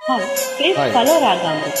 ಹಾಂ please follow ರಾಗಾಮೃತ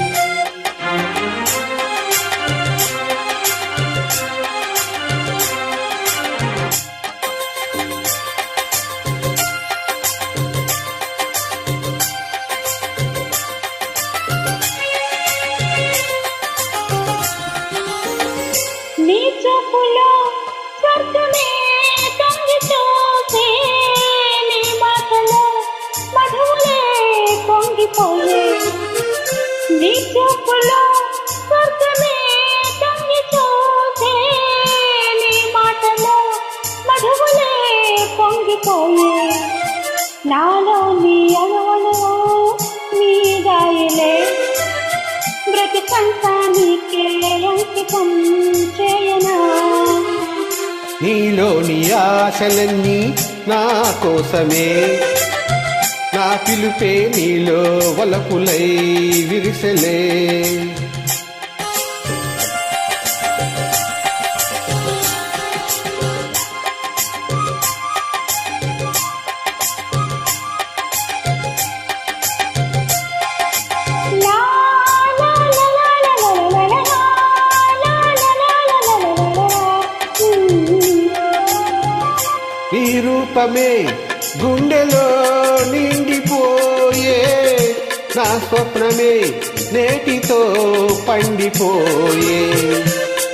పొంగిపోయే నీ చూపులో స్వర్గమే తొంగి చూసే. నీ మాటలో మధువులే పొంగిపోయే. నాలో నీ నీ గాయలే. బ్రతికంతా నీకే అంకితం చేయనా నీలోని ఆశలన్నీ నా కోసమే. పిలుపే నీలో వలపులై విరిసలే మే గుండెలో నిండిపోయే నా స్వప్నమే నేటితో పండిపోయే.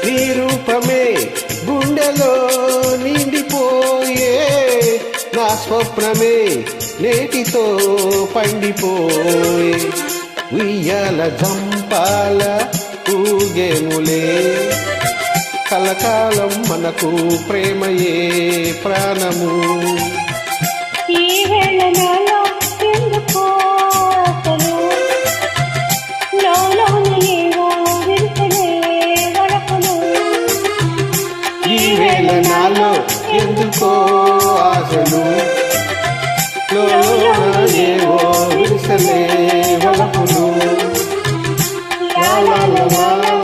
నీ రూపమే గుండెలో నిండిపోయే నా స్వప్నమే నేటితో పండిపోయే. ఉయ్యాల జంపాల ఊగేములే కలకాలం మనకు ప్రేమయే ప్రాణము. ఈ వేళలలో ఎందుకో అసలు? లోలోని ఏవో వింతలే వడపలు. ఎందుకో ఆశలు ఏవో వింతలే వడపలు. లా లా లా.